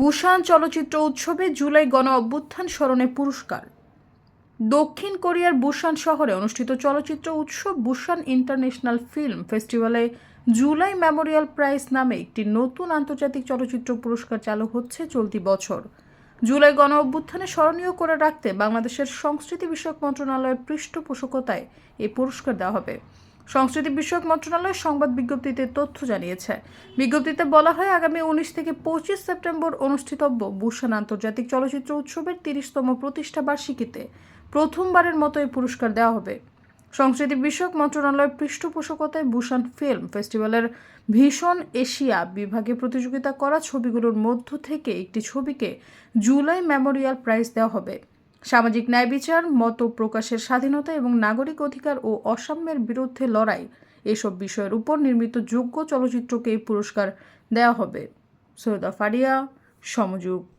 Busan চলচ্চিত্র উৎসবে জুলাই গণ অভ্যুত্থান স্মরণে পুরস্কার। দক্ষিণ কোরিয়ার বুসান শহরে অনুষ্ঠিত চলচ্চিত্র উৎসব বুসান ইন্টারন্যাশনাল ফিল্ম ফেস্টিভ্যালে জুলাই মেমোরিয়াল প্রাইজ নামে একটি নতুন আন্তর্জাতিক চলচ্চিত্র পুরস্কার চালু হচ্ছে চলতি বছর। জুলাই গণ অভ্যুত্থানে স্মরণীয় করে রাখতে বাংলাদেশের সংস্কৃতি বিষয়ক মন্ত্রণালয়ের পৃষ্ঠপোষকতায় এই পুরস্কার দেওয়া হবে। সংস্কৃতি বিষয়ক মন্ত্রণালয় সংবাদ বিজ্ঞপ্তিতে তথ্য জানিয়েছে। বিজ্ঞপ্তিতে বলা হয়, আগামী উনিশ থেকে পঁচিশ সেপ্টেম্বর অনুষ্ঠিতব্য বুসান আন্তর্জাতিক চলচ্চিত্র উৎসবের তিরিশতম প্রতিষ্ঠা বার্ষিকীতে প্রথমবারের মতো এই পুরস্কার দেওয়া হবে। সংস্কৃতি বিষয়ক মন্ত্রণালয়ের পৃষ্ঠপোষকতায় বুসান ফিল্ম ফেস্টিভ্যালের ভীষণ এশিয়া বিভাগে প্রতিযোগিতা করা ছবিগুলোর মধ্য থেকে একটি ছবিকে জুলাই মেমোরিয়াল প্রাইজ দেওয়া হবে। সামাজিক ন্যায় বিচার, মত প্রকাশের স্বাধীনতা এবং নাগরিক অধিকার ও অসাম্যের বিরুদ্ধে লড়াই। এসব বিষয়ের উপর নির্মিত যোগ্য চলচ্চিত্রকে পুরস্কার দেওয়া হবে। সৈয়দা ফারিয়া, সমযুগ।